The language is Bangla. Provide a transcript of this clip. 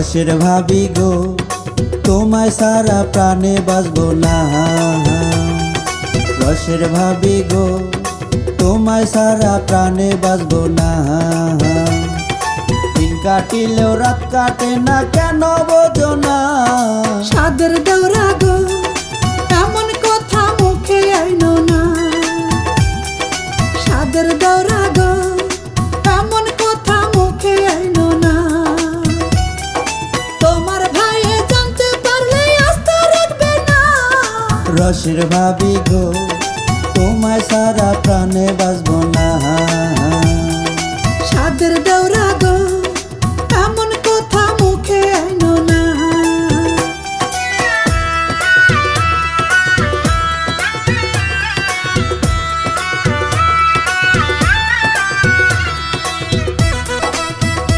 রসের ভাবি গো, তোমায় সারা প্রাণে বাঁচবো না। রসের ভাবি গো, তোমায় সারা প্রাণে বাঁচবো না। দিন কাটিলেও রাত কাটে না, কেন বোঝো না। সাদের কথা মুখে না। সাদের রসের ভাবি গো তোমায় সারা প্রাণে বাঁচব না। সাদের দৌড়া